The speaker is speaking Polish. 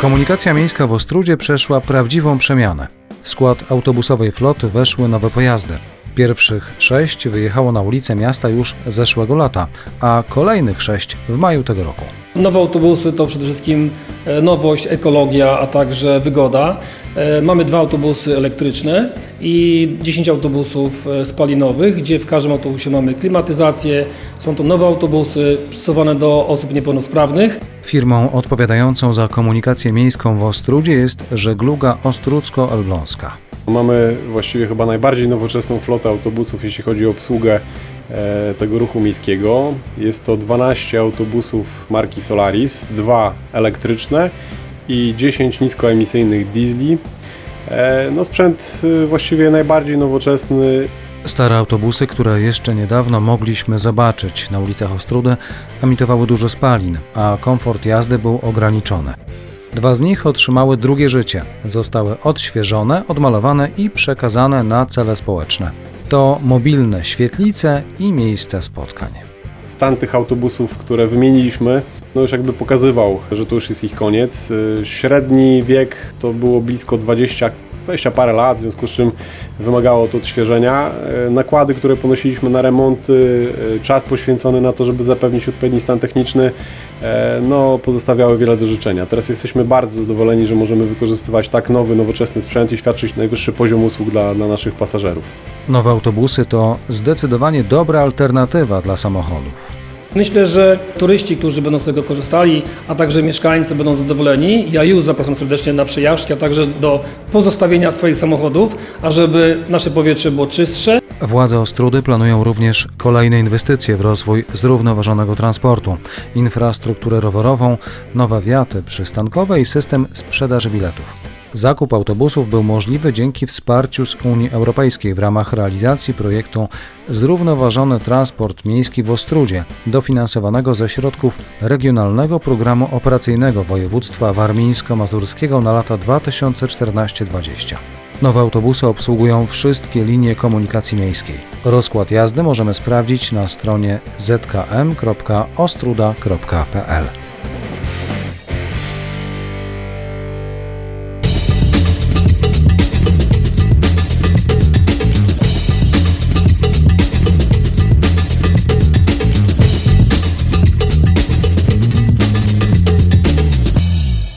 Komunikacja miejska w Ostrudzie przeszła prawdziwą przemianę. W skład autobusowej floty weszły nowe pojazdy. Pierwszych sześć wyjechało na ulice miasta już zeszłego lata, a kolejnych sześć w maju tego roku. Nowe autobusy to przede wszystkim e, nowość, ekologia, a także wygoda. E, Mamy dwa autobusy elektryczne i 10 autobusów e, spalinowych, gdzie w każdym autobusie mamy klimatyzację. Są to nowe autobusy przystosowane do osób niepełnosprawnych. Firmą odpowiadającą za komunikację miejską w Ostrudzie jest Żegluga Ostrucko-Elbląska. Mamy właściwie chyba najbardziej nowoczesną flotę autobusów, jeśli chodzi o obsługę e, tego ruchu miejskiego. Jest to 12 autobusów marki Solaris, dwa elektryczne i 10 niskoemisyjnych diesli. E, No sprzęt e, właściwie najbardziej nowoczesny, Stare autobusy, które jeszcze niedawno mogliśmy zobaczyć na ulicach Ostrudy, emitowały dużo spalin, a komfort jazdy był ograniczony. Dwa z nich otrzymały drugie życie, zostały odświeżone, odmalowane i przekazane na cele społeczne. To mobilne świetlice i miejsca spotkań. stan tych autobusów, które wymieniliśmy, no już jakby pokazywał, że to już jest ich koniec. Y, Średni wiek to było blisko 20, 20 parę lat, w związku z czym wymagało to odświeżenia. Y, Nakłady, które ponosiliśmy na remonty, y, czas poświęcony na to, żeby zapewnić odpowiedni stan techniczny, e, no pozostawiały wiele do życzenia. Teraz jesteśmy bardzo zadowoleni, że możemy wykorzystywać tak nowy, nowoczesny sprzęt i świadczyć najwyższy poziom usług dla, dla naszych pasażerów. Nowe autobusy to zdecydowanie dobra alternatywa dla samochodów. Myślę, że turyści, którzy będą z tego korzystali, a także mieszkańcy będą zadowoleni. Ja już zapraszam serdecznie na przejażdżki, a także do pozostawienia swoich samochodów, ażeby nasze powietrze było czystsze. Władze Ostrudy planują również kolejne inwestycje w rozwój zrównoważonego transportu, infrastrukturę rowerową, nowe wiaty przystankowe i system sprzedaży biletów. Zakup autobusów był możliwy dzięki wsparciu z Unii Europejskiej w ramach realizacji projektu Zrównoważony Transport Miejski w Ostrudzie, dofinansowanego ze środków Regionalnego Programu Operacyjnego Województwa Warmińsko-Mazurskiego na lata 2014-2020. Nowe autobusy obsługują wszystkie linie komunikacji miejskiej. Rozkład jazdy możemy sprawdzić na stronie zkm.ostruda.pl.